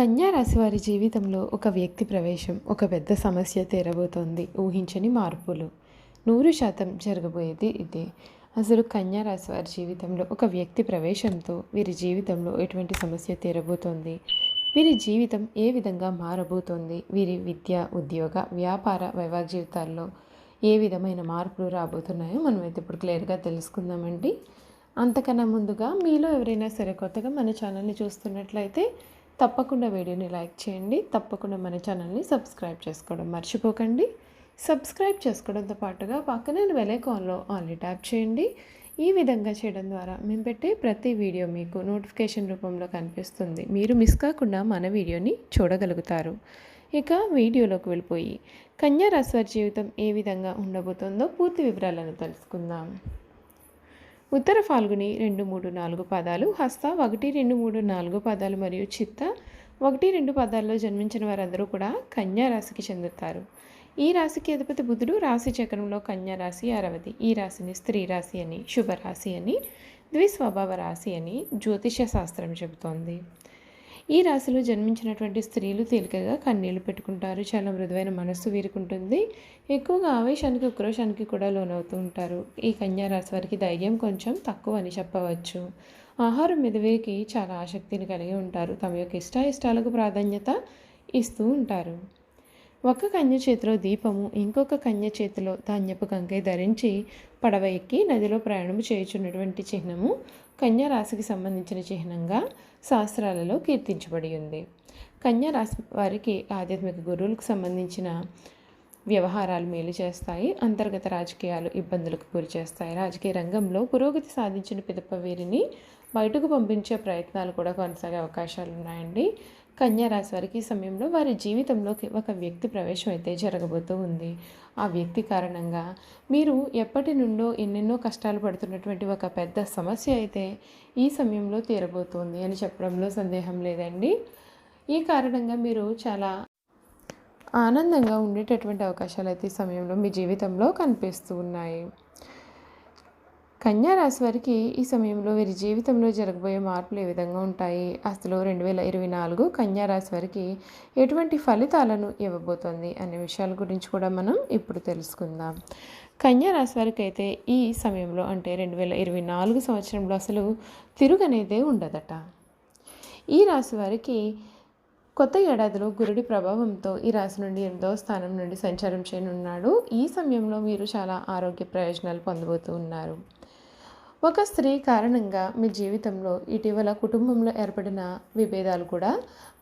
కన్యా వారి జీవితంలో ఒక వ్యక్తి ప్రవేశం ఒక పెద్ద సమస్య తీరబోతోంది. ఊహించని మార్పులు. నూరు శాతం జరగబోయేది ఇదే. అసలు కన్యారాశి వారి జీవితంలో ఒక వ్యక్తి ప్రవేశంతో వీరి జీవితంలో ఎటువంటి సమస్య తీరబోతోంది? వీరి జీవితం ఏ విధంగా మారబోతోంది? వీరి విద్య ఉద్యోగ వ్యాపార వైవాహిక జీవితాల్లో ఏ విధమైన మార్పులు రాబోతున్నాయో మనమైతే ఇప్పుడు క్లియర్గా తెలుసుకుందామండి. అంతకన్నా ముందుగా మీలో ఎవరైనా సరే కొత్తగా మన ఛానల్ని చూస్తున్నట్లయితే తప్పకుండా వీడియోని లైక్ చేయండి. తప్పకుండా మన ఛానల్ని సబ్స్క్రైబ్ చేసుకోవడం మర్చిపోకండి. సబ్స్క్రైబ్ చేసుకోవడంతో పాటుగా పక్కనే వెలైకాన్లో ఆన్లీ ట్యాప్ చేయండి. ఈ విధంగా చేయడం ద్వారా మేము పెట్టే ప్రతి వీడియో మీకు నోటిఫికేషన్ రూపంలో కనిపిస్తుంది. మీరు మిస్ కాకుండా మన వీడియోని చూడగలుగుతారు. ఇక వీడియోలోకి వెళ్ళిపోయి కన్యా రాశివారి జీవితం ఏ విధంగా ఉండబోతుందో పూర్తి వివరాలను తెలుసుకుందాం. ఉత్తర ఫాల్గుని రెండు మూడు నాలుగు పదాలు హస్త ఒకటి రెండు మూడు నాలుగు పదాలు మరియు చిత్త ఒకటి రెండు పదాల్లో జన్మించిన వారందరూ కూడా కన్యా రాశికి చెందుతారు. ఈ రాశికి అధిపతి బుధుడు రాశి చక్రంలో కన్యా రాశి అరవది. ఈ రాశిని స్త్రీ రాశి అని శుభరాశి అని ద్విస్వభావ రాశి అని జ్యోతిష శాస్త్రం చెబుతోంది. ఈ రాశిలో జన్మించినటువంటి స్త్రీలు తేలికగా కన్నీళ్ళు పెట్టుకుంటారు. చాలా మృదువైన మనస్సు వీరుకుంటుంది. ఎక్కువగా ఆవేశానికి ఉక్రోషానికి కూడా లోనవుతూ ఉంటారు. ఈ కన్యా రాశి వారికి ధైర్యం కొంచెం తక్కువ అని చెప్పవచ్చు. ఆహారం మీద వీరికి చాలా ఆసక్తిని కలిగి ఉంటారు. తమ యొక్క ఇష్టాయిష్టాలకు ప్రాధాన్యత ఇస్తూ ఉంటారు. ఒక కన్య చేతిలో దీపము ఇంకొక కన్య చేతిలో ధాన్యపు కంకై ధరించి పడవ ఎక్కి నదిలో ప్రయాణం చేయుచున్నటువంటి చిహ్నము కన్యా రాశికి సంబంధించిన చిహ్నంగా శాస్త్రాలలో కీర్తించబడి ఉంది. కన్యా రాశి వారికి ఆధ్యాత్మిక గురువులకు సంబంధించిన వ్యవహారాలు మేలు చేస్తాయి. అంతర్గత రాజకీయాలు ఇబ్బందులకు గురి చేస్తాయి. రాజకీయ రంగంలో పురోగతి సాధించిన పిదప వీరిని బయటకు పంపించే ప్రయత్నాలు కూడా కొనసాగే అవకాశాలు ఉన్నాయండి. కన్యారాశి వారికి ఈ సమయంలో వారి జీవితంలోకి ఒక వ్యక్తి ప్రవేశం అయితే జరగబోతూ ఉంది. ఆ వ్యక్తి కారణంగా మీరు ఎప్పటి నుండో ఎన్నెన్నో కష్టాలు పడుతున్నటువంటి ఒక పెద్ద సమస్య అయితే ఈ సమయంలో తీరబోతోంది అని చెప్పడంలో సందేహం లేదండి. ఈ కారణంగా మీరు చాలా ఆనందంగా ఉండేటటువంటి అవకాశాలు అయితే ఈ సమయంలో మీ జీవితంలో కనిపిస్తూ ఉన్నాయి. కన్యా రాశి వారికి ఈ సమయంలో వీరి జీవితంలో జరగబోయే మార్పులు ఏ విధంగా ఉంటాయి? అసలు రెండు వేల ఇరవై నాలుగు కన్యారాశి వారికి ఎటువంటి ఫలితాలను ఇవ్వబోతోంది అనే విషయాల గురించి కూడా మనం ఇప్పుడు తెలుసుకుందాం. కన్యా రాశి వారికి అయితే ఈ సమయంలో అంటే రెండు వేల ఇరవై నాలుగు సంవత్సరంలో అసలు తిరుగనేదే ఉండదట. ఈ రాశి వారికి కొత్త ఏడాదిలో గురుడి ప్రభావంతో ఈ రాశి నుండి ఎనిమిదవ స్థానం నుండి సంచారం చేయనున్నాడు. ఈ సమయంలో మీరు చాలా ఆరోగ్య ప్రయోజనాలు పొందబోతూ ఉన్నారు ఒక స్త్రీ కారణంగా మీ జీవితంలో ఇటీవల కుటుంబంలో ఏర్పడిన విభేదాలు కూడా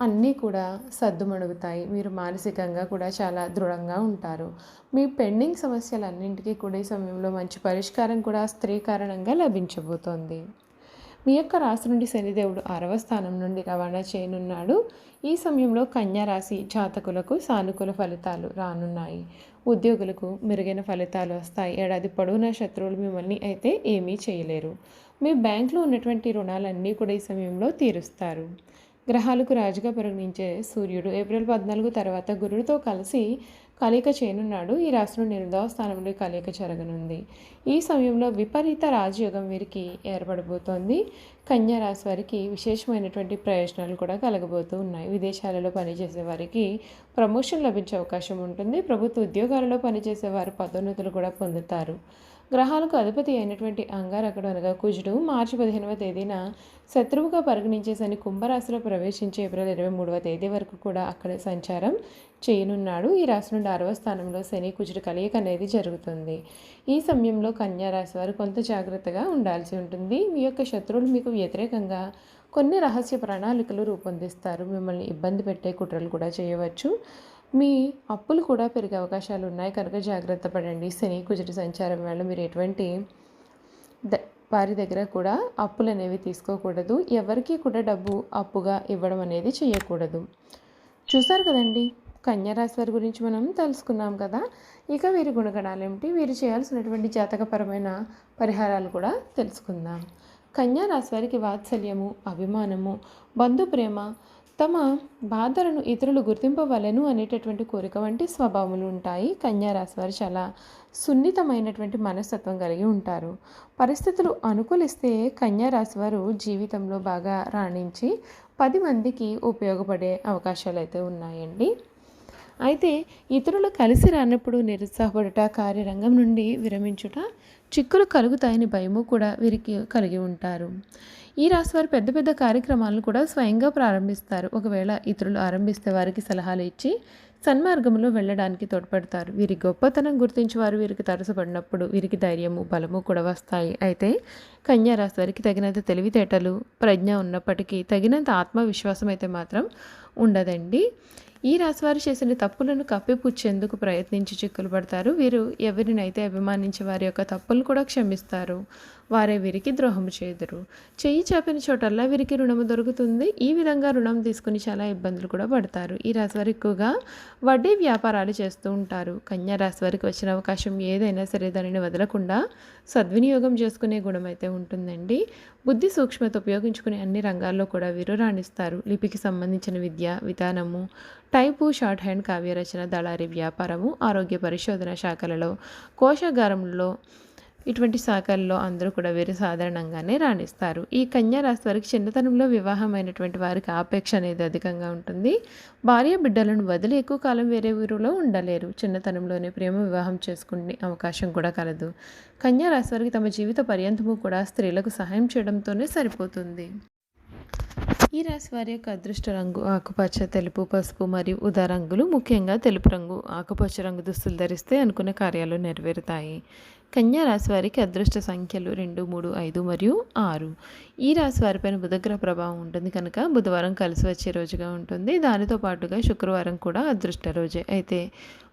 అన్నీ కూడా సర్దుమణుగుతాయి మీరు మానసికంగా కూడా చాలా దృఢంగా ఉంటారు. మీ పెండింగ్ సమస్యలన్నింటికీ కూడా ఈ సమయంలో మంచి పరిష్కారం కూడా స్త్రీ కారణంగా లభించబోతోంది. మీ యొక్క రాశి నుండి శనిదేవుడు ఆరవ స్థానం నుండి రవాణా చేయనున్నాడు. ఈ సమయంలో కన్యా రాశి జాతకులకు సానుకూల ఫలితాలు రానున్నాయి. ఉద్యోగులకు మెరుగైన ఫలితాలు వస్తాయి. ఏడాది పొడవునా శత్రువులు మిమ్మల్ని అయితే ఏమీ చేయలేరు. మీ బ్యాంకులో ఉన్నటువంటి రుణాలన్నీ కూడా ఈ సమయంలో తీరుస్తారు. గ్రహాలకు రాజుగా పరిగణించే సూర్యుడు ఏప్రిల్ పద్నాలుగు తర్వాత గురుడితో కలిసి కలయిక చేయనున్నాడు. ఈ రాశిలో ఎనిమిదవ స్థానంలో కలయిక జరగనుంది. ఈ సమయంలో విపరీత రాజయోగం వీరికి ఏర్పడబోతోంది. కన్యా రాశి వారికి విశేషమైనటువంటి ప్రయోజనాలు కూడా కలగబోతూ ఉన్నాయి. విదేశాలలో పనిచేసే వారికి ప్రమోషన్ లభించే అవకాశం ఉంటుంది. ప్రభుత్వ ఉద్యోగాలలో పనిచేసే వారు పదోన్నతులు కూడా పొందుతారు. గ్రహాలకు అధిపతి అయినటువంటి అంగారకుడు అనగా కుజుడు మార్చి పదిహేనవ తేదీన శత్రువుగా పరిగణించే శని కుంభరాశిలో ప్రవేశించే ఏప్రిల్ ఇరవై మూడవ తేదీ వరకు కూడా అక్కడ సంచారం చేయనున్నాడు. ఈ రాశి నుండి ఆరవ స్థానంలో శని కుజుడు కలయిక అనేది జరుగుతుంది. ఈ సమయంలో కన్యారాశి వారు కొంత జాగ్రత్తగా ఉండాల్సి ఉంటుంది. మీ యొక్క శత్రువులు మీకు వ్యతిరేకంగా కొన్ని రహస్య ప్రణాళికలు రూపొందిస్తారు. మిమ్మల్ని ఇబ్బంది పెట్టే కుట్రలు కూడా చేయవచ్చు. మీ అప్పులు కూడా పెరిగే అవకాశాలు ఉన్నాయి. కనుక జాగ్రత్త పడండి. శని కుజుడి సంచారం వల్ల మీరు ఎటువంటి ద వారి దగ్గర కూడా అప్పులు అనేవి తీసుకోకూడదు. ఎవరికి కూడా డబ్బు అప్పుగా ఇవ్వడం అనేది చేయకూడదు. చూసారు కదండి? కన్యారాశి వారి గురించి మనం తెలుసుకున్నాం కదా? ఇక వీరి గుణగణాలు ఏమిటి? వీరు చేయాల్సినటువంటి జాతకపరమైన పరిహారాలు కూడా తెలుసుకుందాం. కన్యా రాశి వారికి వాత్సల్యము అభిమానము బంధు ప్రేమ తమ బాధలను ఇతరులు గుర్తింపవలను అనేటటువంటి కోరిక వంటి స్వభావములు ఉంటాయి. కన్యారాశి వారు చాలా సున్నితమైనటువంటి మనస్తత్వం కలిగి ఉంటారు. పరిస్థితులు అనుకూలిస్తే కన్యారాశి వారు జీవితంలో బాగా రాణించి పది మందికి ఉపయోగపడే అవకాశాలు అయితే ఉన్నాయండి. అయితే ఇతరులు కలిసి రానప్పుడు నిరుత్సాహపడుట కార్యరంగం నుండి విరమించుట చిక్కులు కలుగుతాయని భయము కూడా వీరికి కలిగి ఉంటారు. ఈ రాశి వారు పెద్ద పెద్ద కార్యక్రమాలను కూడా స్వయంగా ప్రారంభిస్తారు. ఒకవేళ ఇతరులు ఆరంభిస్తే వారికి సలహాలు ఇచ్చి సన్మార్గంలో వెళ్ళడానికి తోడ్పడతారు. వీరి గొప్పతనం గుర్తించి వారు వీరికి తరసపడినప్పుడు వీరికి ధైర్యము బలము కూడా వస్తాయి. అయితే కన్యా రాశి వారికి తగినంత తెలివితేటలు ప్రజ్ఞ ఉన్నప్పటికీ తగినంత ఆత్మవిశ్వాసం అయితే మాత్రం ఉండదండి. ఈ రాశివారు చేసిన తప్పులను కప్పిపుచ్చేందుకు ప్రయత్నించి చిక్కులు పడతారు. వీరు ఎవరినైతే అభిమానించి వారి యొక్క తప్పులు కూడా క్షమిస్తారు. వారే వీరికి ద్రోహం చేదురు. చెయ్యి చేపిన చోటల్లా వీరికి రుణము దొరుకుతుంది. ఈ విధంగా రుణం తీసుకుని చాలా ఇబ్బందులు కూడా పడతారు. ఈ రాశివారు ఎక్కువగా వడ్డీ వ్యాపారాలు చేస్తూ ఉంటారు. కన్యా రాశి వారికి వచ్చిన అవకాశం ఏదైనా సరే దానిని వదలకుండా సద్వినియోగం చేసుకునే గుణం అయితే ఉంటుందండి. బుద్ధి సూక్ష్మత ఉపయోగించుకునే అన్ని రంగాల్లో కూడా వీరు రాణిస్తారు. లిపికి సంబంధించిన విద్య విధానము టైపు షార్ట్ హ్యాండ్ కావ్యరచన దళారి వ్యాపారము ఆరోగ్య పరిశోధన శాఖలలో కోశాగారంలో ఇటువంటి శాఖల్లో అందరూ కూడా వీరు సాధారణంగానే రాణిస్తారు. ఈ కన్యా రాశి వారికి చిన్నతనంలో వివాహమైనటువంటి వారికి ఆపేక్ష అనేది అధికంగా ఉంటుంది. భార్య బిడ్డలను వదిలి ఎక్కువ కాలం వేరే ఊరిలో ఉండలేరు. చిన్నతనంలోనే ప్రేమ వివాహం చేసుకునే అవకాశం కూడా కలదు. కన్యా రాశి వారికి తమ జీవిత పర్యంతము కూడా స్త్రీలకు సహాయం చేయడంతోనే సరిపోతుంది. ఈ రాశి వారి యొక్క అదృష్ట రంగు ఆకుపచ్చ తెలుపు పసుపు మరియు ఉదా రంగులు ముఖ్యంగా తెలుపు రంగు ఆకుపచ్చ రంగు దుస్తులు ధరిస్తే అనుకున్న కార్యాలు నెరవేరుతాయి. కన్యా రాశి వారికి అదృష్ట సంఖ్యలు రెండు మూడు ఐదు మరియు ఆరు. ఈ రాశి వారిపైన బుధగ్రహ ప్రభావం ఉంటుంది కనుక బుధవారం కలిసి వచ్చే రోజుగా ఉంటుంది. దానితో పాటుగా శుక్రవారం కూడా అదృష్ట రోజే. అయితే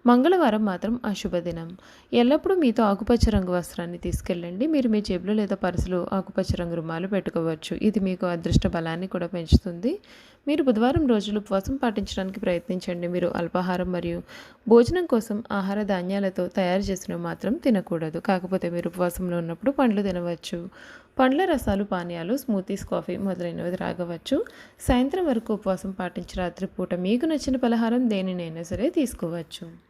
మంగళవారం మాత్రం అశుభదినం. ఎల్లప్పుడూ మీతో ఆకుపచ్చ రంగు వస్త్రాన్ని తీసుకెళ్ళండి. మీరు మీ జేబులో లేదా పర్సులో ఆకుపచ్చ రంగు రుమాలు పెట్టుకోవచ్చు. ఇది మీకు అదృష్ట బలాన్ని కూడా పెంచుతుంది. మీరు బుధవారం రోజులు ఉపవాసం పాటించడానికి ప్రయత్నించండి. మీరు అల్పాహారం మరియు భోజనం కోసం ఆహార ధాన్యాలతో తయారు చేసినవి మాత్రం తినకూడదు. కాకపోతే మీరు ఉపవాసంలో ఉన్నప్పుడు పండ్లు తినవచ్చు. పండ్ల రసాలు పానీయాలు స్మూతీస్ కాఫీ మొదలైనవి త్రాగవచ్చు. సాయంత్రం వరకు ఉపవాసం పాటించి రాత్రిపూట మీకు నచ్చిన పలహారం దేనినైనా సరే తీసుకోవచ్చు.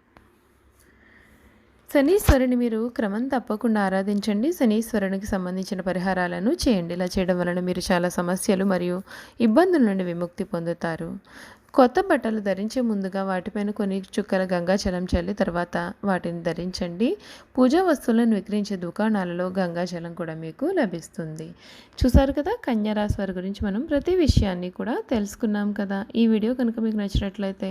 శనీశ్వరుని మీరు క్రమం తప్పకుండా ఆరాధించండి. శనీశ్వరునికి సంబంధించిన పరిహారాలను చేయండి. ఇలా చేయడం వలన మీరు చాలా సమస్యలు మరియు ఇబ్బందుల నుండి విముక్తి పొందుతారు. కొత్త బట్టలు ధరించే ముందుగా వాటిపైన కొన్ని చుక్కల గంగాజలం చల్లి తర్వాత వాటిని ధరించండి. పూజా వస్తువులను విక్రయించే దుకాణాలలో గంగాజలం కూడా మీకు లభిస్తుంది. చూసారు కదా కన్యారాశి వారి గురించి మనం ప్రతి విషయాన్ని కూడా తెలుసుకున్నాం కదా. ఈ వీడియో కనుక మీకు నచ్చినట్లయితే